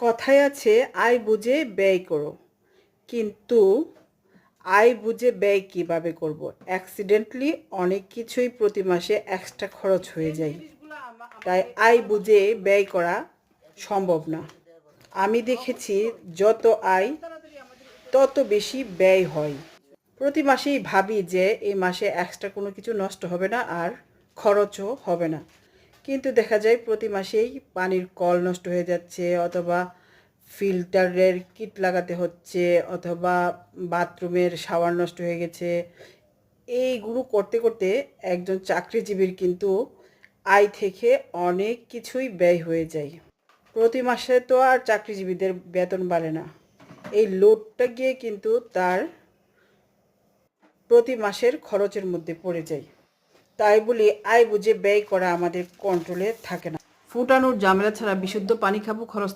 কথায় আছে, আয় বুঝে ব্যয় করো। কিন্তু আয় বুঝে ব্যয় কীভাবে করব? অ্যাক্সিডেন্টলি অনেক কিছুই প্রতি মাসে এক্সট্রা খরচ হয়ে যায়। তাই আয় বুঝে ব্যয় করা সম্ভব না। আমি দেখেছি যত আয়, তত বেশি ব্যয় হয়। প্রতি মাসেই ভাবি যে এই মাসে এক্সট্রা কোনো কিছু নষ্ট হবে না আর খরচও হবে না। কিন্তু দেখা যায় প্রতি মাসেই পানির কল নষ্ট হয়ে যাচ্ছে, অথবা ফিল্টারের কিট লাগাতে হচ্ছে, অথবা বাথরুমের শাওয়ার নষ্ট হয়ে গেছে। এইগুলো করতে করতে একজন চাকরিজীবীর কিন্তু আয় থেকে অনেক কিছুই ব্যয় হয়ে যায়। প্রতি মাসে তো আর চাকরিজীবীদের বেতন বাড়ে না। এই লোডটা গিয়ে কিন্তু তার প্রতি মাসের খরচের মধ্যে পড়ে যায়। তাই বলে, আয় বুঝে ব্যয় করা আমাদের কন্ট্রোলে থাকে না। ফুটানোর জামেলা ছাড়া বিশুদ্ধ পানি খাব খরচ